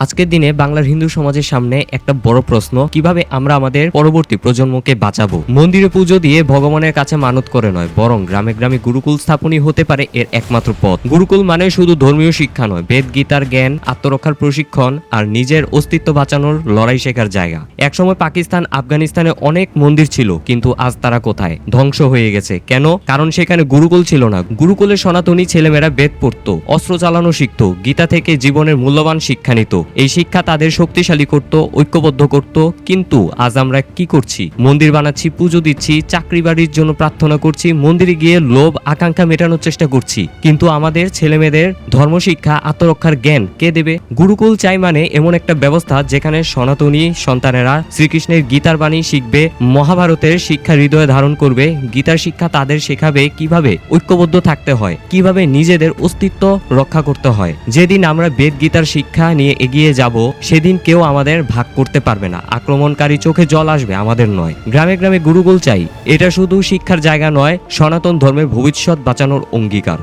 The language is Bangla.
আজকের দিনে বাংলার হিন্দু সমাজের সামনে একটা বড় প্রশ্ন, কীভাবে আমরা আমাদের পরবর্তী প্রজন্মকে বাঁচাবো? মন্দিরে পুজো দিয়ে ভগবানের কাছে মানত করে নয়, বরং গ্রামে গ্রামে গুরুকুল স্থাপনই হতে পারে এর একমাত্র পথ। গুরুকুল মানে শুধু ধর্মীয় শিক্ষা নয়, বেদ, গীতার জ্ঞান, আত্মরক্ষার প্রশিক্ষণ আর নিজের অস্তিত্ব বাঁচানোর লড়াই শেখার জায়গা। একসময় পাকিস্তান, আফগানিস্তানে অনেক মন্দির ছিল, কিন্তু আজ তারা কোথায়? ধ্বংস হয়ে গেছে। কেন? কারণ সেখানে গুরুকুল ছিল না। গুরুকুলের সনাতনী ছেলেমেয়েরা বেদ পড়তো, অস্ত্র চালানো শিখতো, গীতা থেকে জীবনের মূল্যবান শিক্ষা নিত। এই শিক্ষা তাদের শক্তিশালী করত, ঐক্যবদ্ধ করত, কিন্তু আজ আমরা কি করছি? মন্দির বানাচ্ছি, পুজো দিচ্ছি, চাকরি বাড়ির জন্য প্রার্থনা করছি, মন্দিরে গিয়ে লোভ, আকাঙ্ক্ষা মেটানোর চেষ্টা করছি। কিন্তু আমাদের ছেলেমেয়েদের ধর্মশিক্ষা, আত্মরক্ষার জ্ঞান কে দেবে? গুরুকুল চাই মানে এমন একটা ব্যবস্থা যেখানে সনাতনী সন্তানেরা শ্রীকৃষ্ণের গীতার বাণী শিখবে, মহাভারতের শিক্ষা হৃদয়ে ধারণ করবে, গীতার শিক্ষা তাদের শেখাবে কীভাবে ঐক্যবদ্ধ থাকতে হয়, কীভাবে নিজেদের অস্তিত্ব রক্ষা করতে হয়। যেদিন আমরা বেদ গীতার শিক্ষা নিয়ে এগিয়ে যাব, সেদিন কেউ আমাদের ভাগ করতে পারবে না। আক্রমণকারী চোখে জল আসবে, আমাদের নয়। গ্রামে গ্রামে গুরুকুল চাই। এটা শুধু শিক্ষার জায়গা নয়, সনাতন ধর্মের ভবিষ্যৎ বাঁচানোর অঙ্গীকার।